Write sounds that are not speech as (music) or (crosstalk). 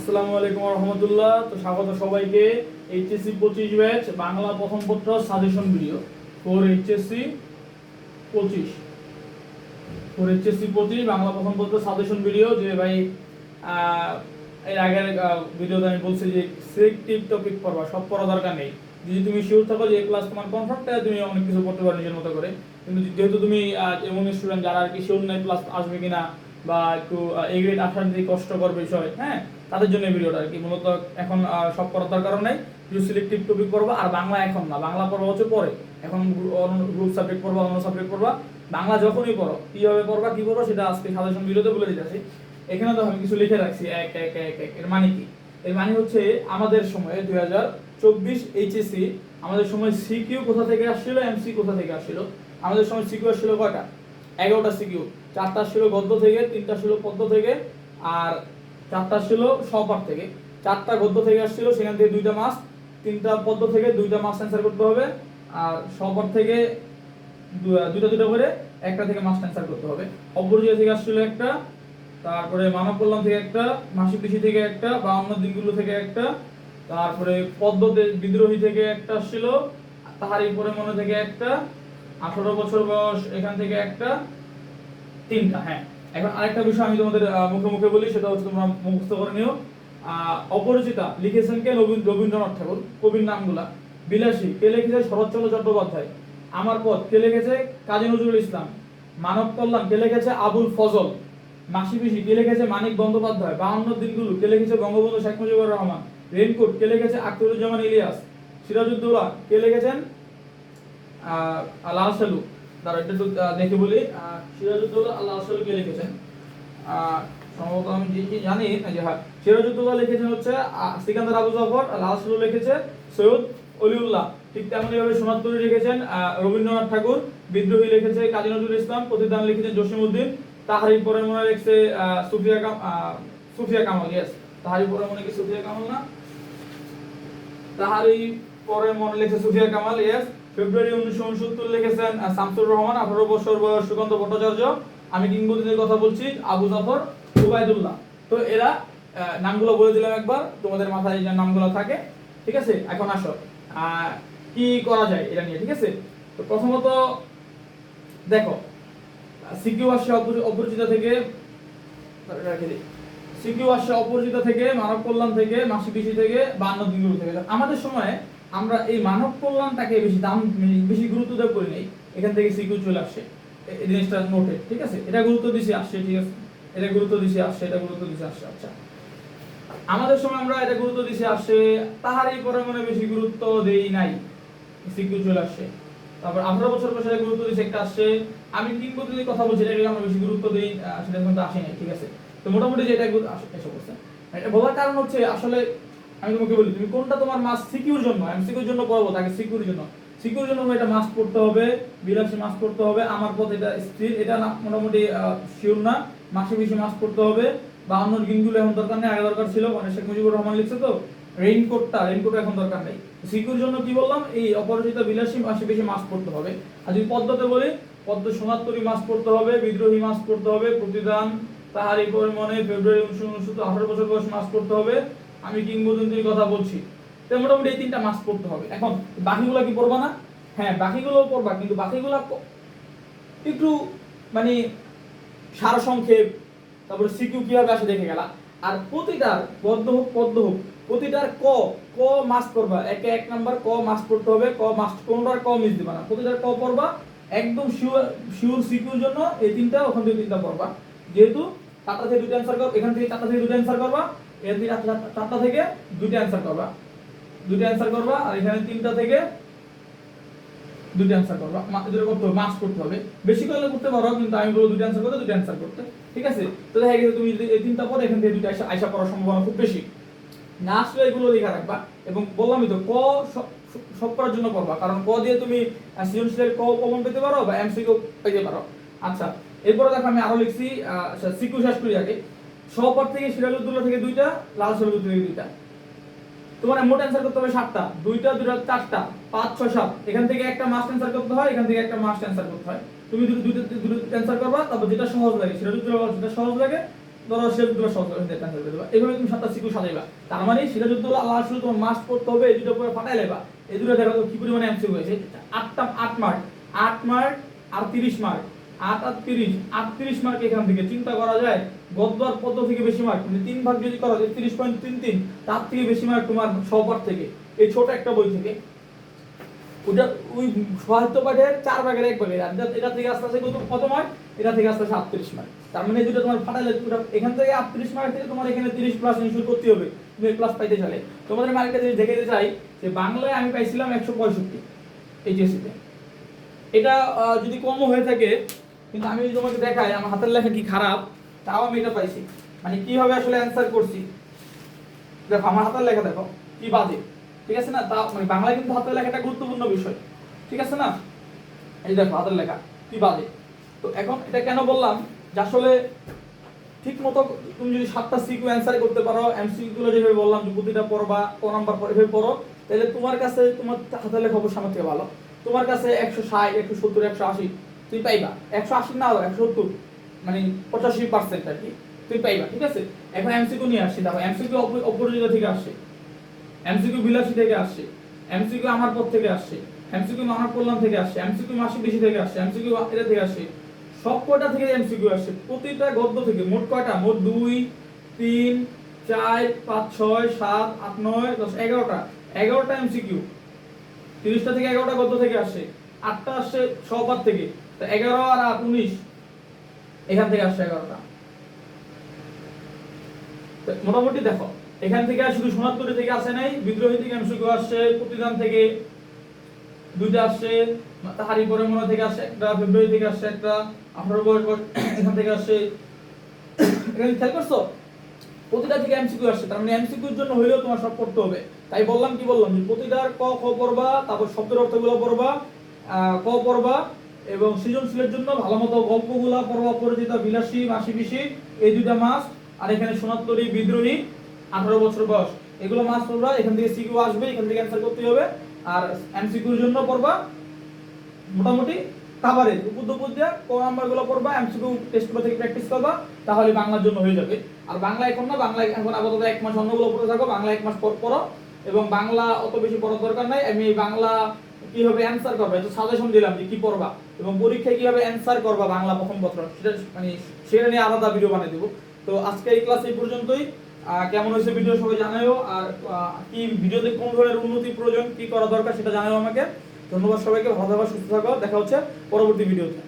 আসসালামু আলাইকুম রহমতুল্লাহ। তো স্বাগত সবাইকে, এইচএসসি পঁচিশ ব্যাচ, বাংলা প্রথম পত্র সাজেশন ভিডিও। ফোর এইচএসসি পঁচিশ। ফোর এইচএসসি পঁচিশ, বাংলা প্রথম পত্র সাজেশন ভিডিও, যে ভাই এর আগের ভিডিওতে আমি বলছি যে সিলেক্টিভ টপিক পড়বা, সব পড়া দরকার নেই। যদি তুমি শিওর থাকো যে ক্লাস তোমার কনফার্ম তাহলে তুমি অনেক কিছু পড়তে পারো নিজের মতো করে। কিন্তু যেহেতু তুমি এমন স্টুডেন্ট যারা আর কি শিওর নাই প্লাস আসবে কিনা বা একটু এ গ্রেড আসার যে কষ্টকর বিষয় হ্যাঁ? তাদের জন্য ভিডিওটা আর কি। মূলত এখন সব করার দরকার নাই। শুধু সিলেক্টিভ টপিক পড়বা আর বাংলা এখন না। বাংলা পড়বা হচ্ছে পরে। এখন গ্রুপ সাবজেক্ট পড়বা, অন্য সাবজেক্ট পড়বা। বাংলা যখনই পড়ো, কীভাবে পড়বা, কী পড়ো সেটা আজকে সাজেশন ভিডিওতে বলে দিতেছি। এখানে তো আমি কিছু লিখে রাখছি। এক এক এক এক, এর মানে কি? এর মানে হচ্ছে আমাদের সময়ে দুই হাজার চব্বিশ এইচএসসি আমাদের সময় সিকিউ কোথা থেকে আসছিল এমসি কোথা থেকে আসছিল? আমাদের সময় সিকিউ আসছিল কয়টা? এগারোটা সিকিউ। চারটা ছিল গদ্য থেকে, তিনটা ছিল পদ্য থেকে, আর চারটা ছিল সপার থেকে। চারটা গদ্য থেকে আসছিল, সেখান থেকে দুইটা মাস তিনটা পদ্য থেকে, দুইটা মাস অ্যান্সার করতে হবে, আর সপার থেকে দুইটা দুটো করে, একটা থেকে মাস অ্যান্সার করতে হবে। অপরিচয় থেকে আসছিল একটা, তারপরে মানব কল্যাণ থেকে একটা মাসিক কৃষি থেকে একটা বা অন্য দিনগুলো থেকে একটা, তারপরে পদ্ম বিদ্রোহী থেকে একটা ছিল তাহারই পরে মনে থেকে একটা আঠারো বছর বয়স, এখান থেকে একটা তিনটা হ্যাঁ। এখন আরেকটা বিষয় আমি তোমাদের মুখে মুখে বলি, সেটা হচ্ছে তোমরা মুখস্থ করে নিও। অপরিচিতা, লিখেছেন কে? রবীন্দ্র- রবীন্দ্রনাথ ঠাকুর। কবির নামগুলা। বিলাসী, কে লিখেছে? শরৎচন্দ্র চট্টোপাধ্যায়। আমার পথ কে লিখেছে? কাজী নজরুল ইসলাম। মানব কল্যাণ, কে লিখেছে? আবুল ফজল। মাসি পিসি, কে লিখেছে? মানিক বন্দ্যোপাধ্যায়। বাহান্ন দিনগুলো, কে লিখেছে? বঙ্গবন্ধু শেখ মুজিবুর রহমান। রেনকোট, কে লিখেছে? আখতারুজ্জামান ইলিয়াস। সিরাজউদ্দৌলা, কে লিখেছেন? আহ, লাল সালু একটু দেখে বলি আল্লাহ সালু লিখেছেন? সম্ভবত আমি যে- জানি যে হ্যাঁ সিরাজউদ্দৌলা লিখেছেন হচ্ছে সিকান্দার আবু জাফর লাল লিখেছে সৈয়দ অলিউল্লাহ। ঠিক তেমনি ভাবে সোনারতরী লিখেছেন রবীন্দ্রনাথ ঠাকুর বিদ্রোহী লিখেছে কাজী নজরুল ইসলাম প্রতিদান লিখেছেন জসিমউদ্দিন তাহারি পরে মনে লিখছে সুফিয়া কাম সুফিয়া কামাল ইয়েস তাহারি পরে মনে কি সুফিয়া কামাল না? তাহারই পরে মনে লিখছে সুফিয়া কামাল ইয়েস ফেব্রুয়ারি উনিশশো উনসত্তর লিখেছেন শামসুর রহমান, আঠারো বছর বয়স সুকান্ত ভট্টাচার্য। আমি কিংবদন্তির কথা বলছি, আবু জাফর উবাইদুল্লাহ তো এরা নামগুলো বলে দিলাম একবার, তোমাদের মাথায় যে নামগুলো থাকে, ঠিক আছে? এখন আসো। কি করা যায় এটা নিয়ে, ঠিক আছে? তো প্রথমত, দেখো, সিকিউ অপরি- অপরিচিত থেকে সিকিউ আসছে অপরিচিত থেকে মানব কল্যাণ থেকে, মাসিক কৃষি থেকে, বান্ন দিনগুলো থেকে। আমাদের সময় আমরা এই মানব কল্যাণটাকে বেশি দাম, বেশি গুরুত্ব দেওয়া করি নাই। এখান থেকে সিকিউ চলে আসছে এ- এই জিনিসটা নোটে, ঠিক আছে? এটা গুরুত্ব দিছি আসছে ঠিক আছে? এটা গুরুত্ব দিছি আসছে এটা গুরুত্ব দিছি আসছে আচ্ছা। আমাদের সময় আমরা এটা গুরুত্ব দিছি আসছে তাহারই পরে মনে বেশি গুরুত্ব দেই নাই। সিকিউ চলে আসছে তারপর আঠারো বছর বয়সে গুরুত্ব দিচ্ছে একটা আসছে আমি কিংবদন্তির কথা বলছি এটাকে আমরা বেশি গুরুত্ব দিই সেটা কিন্তু আসে নাই ঠিক আছে? তো মোটামুটি যেটা গুরু- আস- এসে পড়ছে এটা বলার কারণ হচ্ছে আসলে আমি তোমাকে বলি, তুমি কোনটা তোমার মাস সিকিউর জন্য, আমি সিকিউর জন্য পড়ব, তাকে সিকিউর জন্য। সিকিউর জন্য এটা মাস পড়তে হবে, বিলাসী মাস পড়তে হবে, আমার পথ এটা স্থির, এটা না মোটামুটি শিওর না। মাসে বেশি মাস পড়তে হবে। বা অন্য দিনগুলো এখন দরকার নেই, আগে দরকার ছিল মানে শেখ মুজিবুর রহমান লিখছে তো রেইনকোটটা রেইনকোট এখন দরকার নেই। সিকিউর জন্য কি বললাম, এই অপরিচিত বিলাসী মাসে বেশি মাস পড়তে হবে। আর যদি পদ্মতে বলি, পদ্ম সোনাত্তরী মাস পড়তে হবে, বিদ্রোহী মাস পড়তে হবে, প্রতিদান তাহারই পরিমাণে ফেব্রুয়ারি, উনিশশো উনসত্তর, আঠারো বছর বয়স মাস পড়তে হবে। আমি কিংবদন্তির কথা বলছি। তো মোটামুটি এই তিনটা মাস পড়তে হবে। এখন, বাকিগুলো কি পড়বা না? হ্যাঁ বাকিগুলোও পড়বা কিন্তু বাকিগুলো একটু মানে সারসংক্ষেপ, তারপরে সিকিউ কীভাবে আসে দেখে গেলা। আর প্রতিটার পদ্ম হোক পদ্ম হোক, প্রতিটার ক ক মাস করবা একে এক নাম্বার ক মাস পড়তে হবে, ক মাস কোনটার ক মিস দিবা না। প্রতিটার ক পড়বা একদম শিওর শিওর সিকিউর জন্য এই তিনটা, ওখান থেকে তিনটা পড়বা যেহেতু চারটা থেকে দুটো অ্যান্সার করবা এখান থেকে চারটা থেকে দুটো অ্যান্সার করবা। এখান থেকে চারটা- থেকে দুটো অ্যান্সার করবা। দুটো অ্যান্সার করবা আর এখানে তিনটা থেকে দুটো অ্যান্সার করবা। দুটো করতে হবে মাস করতে হবে। বেশি করলে করতে পারো, কিন্তু আমি বলব দুটো অ্যান্সার করতে দুটো অ্যান্সার করতে। ঠিক আছে? তো দেখা গেছে তুমি এই তিনটা পরে এখান থেকে আইসা আইসা করার সম্ভাবনা খুব বেশি। না আসলে এগুলো লেখা রাখবা এবং বললামই তো, ক সব- করার জন্য করবা কারণ ক দিয়ে তুমি সৃজনশীলের ক কমন পেতে পারো বা এমসিকিউ পেতে পারো। আচ্ছা এরপরে দেখো আমি আরও লিখছি সিকিউ শেষ করি আগে। সবার থেকে সিরাজউদ্দৌলা থেকে দুইটা, লাল সরুদ্দৌলা থেকে দুইটা। তোমার মোট অ্যান্সার করতে হবে সাতটা। দুইটা দুইটা, চারটা, পাঁচ, ছয়, সাত। এখান থেকে একটা মাস্ট অ্যান্সার করতে হয়, এখান থেকে একটা মাস্ট অ্যান্সার করতে হয়। তুমি দুটো দুটো দুটো অ্যান্সার করবা, তারপর যেটা সহজ লাগে সেটা যেটা সহজ লাগে, ধরো সিরাজউদ্দৌলা সহজ করে দিতে ক্যান্সেল করে দেবা। এইভাবে তুমি সাতটা সিকিউ সাজাইবা। তার মানে সিরাজউদ্দৌলা আল্লাহ আসলে তোমার মাস্ট করতে হবে, এই দুটো পরে ফাটাই লেবা এই দুটো দেখো কি পরিমাণে এমসিকিউ হয়েছে। আটটা, আট মার্ক আট মার্ক আর তিরিশ মার্ক আট আর তিরিশ আটত্রিশ মার্ক এখান থেকে। চিন্তা করা যায় গদ্য আর থেকে বেশি মার্ক মানে তিন ভাগ যদি করা যায় তিরিশ পয়েন্ট তিন তিন, তার থেকে বেশি মার্ক তোমার সহপাঠ থেকে। এই ছোট একটা বই থেকে। ওটা ওই সাহিত্য পাঠের চার ভাগের এক ভাগের। এটা- থেকে আস্তে আস্তে কত কত মার্ক এটা থেকে আস্তে আস্তে আটত্রিশ মার্ক তার মানে দুটো তোমার ফাটাইলে পুরো এখান থেকে আটত্রিশ মার্ক থেকে তোমার এখানে তিরিশ প্লাস ইনশিওর করতে হবে। তুমি প্লাস পাইতে চাইলে। তোমাদের মার্কটা যদি দেখে দিতে চাই, যে বাংলায় আমি পাইছিলাম একশো পঁয়ষট্টি এইচএসসিতে। এটা যদি কমও হয়ে থাকে কিন্তু আমি যদি তোমাকে দেখাই, আমার হাতের লেখা কি খারাপ, তাও আমি এটা পাইছি। মানে কীভাবে আসলে অ্যান্সার করছি? দেখো, আমার হাতের লেখা দেখো, কি বাজে, ঠিক আছে না? তা মানে বাংলায় কিন্তু হাতের লেখাটা গুরুত্বপূর্ণ বিষয়, ঠিক আছে না? এই দেখো, হাতের লেখা, কি বাজে। তো এখন এটা কেন বললাম? যে আসলে ঠিক মতো তুমি যদি সাতটা সিকিউ অ্যান্সার করতে পারো এমসিকিউ গুলো যেভাবে বললাম যে প্রতিটা পড়বা ক নাম্বার পর এভাবে পড়ো, তাহলে তোমার কাছে তোমার হাতের লেখা অবশ্যই আমার থেকে ভালো। তোমার কাছে একশো ষাট, একশো সত্তর, একশো আশি তুমি পাইবা। একশো আশি না একশো সত্তর মানে পঁচাশি পার্সেন্ট আর কি। তুই পাইবা, ঠিক আছে? এখন এমসিকিউ নিয়ে আসছি, দেখো এমসিকিউ অপরাজিতা থেকে আসছে। এমসিকিউ বিলাসী থেকে আসছে। এমসিকিউ আমার পর থেকে আসছে। এমসিকিউ মানব কল্যাণ থেকে আসছে। এমসিকিউ মাসিক বেশি থেকে আসছে। এমসিকিউ এটা থেকে আসছে। সব কয়টা থেকে এমসিকিউ আসছে? প্রতিটা গদ্য থেকে, মোট কয়টা? মোট দুই, তিন, চার, পাঁচ, ছয়, সাত, আট, নয়, দশ, এগারোটা। এগারোটা এমসিকিউ তিরিশটা থেকে এগারোটা গদ্য থেকে আসছে। আটটা আসছে সবার থেকে। তো এগারো আর আট, উনিশ। এখান থেকে আসছে এগারোটা। মোটামুটি দেখো, এখান থেকে শুধু থেকে আসে নাই, বিদ্রোহী থেকে আসছে, প্রতিদান থেকে দুইটা আসছে পরে মনে থেকে আসছে একটা ফেব্রুয়ারি থেকে আসছে একটা, আঠারো বয়স (coughs) এখান থেকে আসছে। এখানে খেয়াল করছ? প্রতিটা থেকে এমসিকিউ আসছে, তার মানে জন্য হইলেও তোমার সব করতে হবে। তাই বললাম কি বললাম প্রতিটার ক, খ পড়বা, তারপর শব্দের অর্থগুলো পড়বা ক পড়বা এবং সৃজনশীলের জন্য ভালো মতো গল্পগুলা পড়বা পরিচিত বিলাসী মাসি পিসি এই দুইটা মাস আর এখানে সোনাত্তরী বিদ্রোহী, আঠারো বছর বয়স। এগুলো মাস পড়বা এখান থেকে সিকিউ আসবে, এখান থেকে অ্যান্সার করতে হবে। আর এমসিকিউর জন্য পড়বা মোটামুটি তাবারে উপর দুপুর দিয়ে ক নাম্বারগুলো পড়বা এমসিকিউ টেস্ট থেকে প্র্যাকটিস করবা, তাহলে বাংলার জন্য হয়ে যাবে। আর বাংলা এখন না, বাংলা এখন আপাতত এক মাস অন্যগুলো পড়ে থাকো, বাংলা এক মাস পর পড়ো। এবং বাংলা অত বেশি পড়ার দরকার নাই, আমি বাংলা কীভাবে অ্যান্সার করবা এটা সাজেশন দিলাম যে কি পড়বা। এবং পরীক্ষায় কীভাবে অ্যান্সার করবা বাংলা প্রথম পত্র সেটা মানে সেটা নিয়ে আলাদা ভিডিও বানিয়ে দেবো। তো আজকে এই ক্লাস এই পর্যন্তই। কেমন হয়েছে ভিডিও সবাই জানাইও আর কি ভিডিওতে কোন ধরনের উন্নতি প্রয়োজন, কি করা দরকার সেটা জানাও আমাকে। ধন্যবাদ সবাইকে, ভালো থাকো, সুস্থ থাকো। দেখা হচ্ছে পরবর্তী ভিডিওতে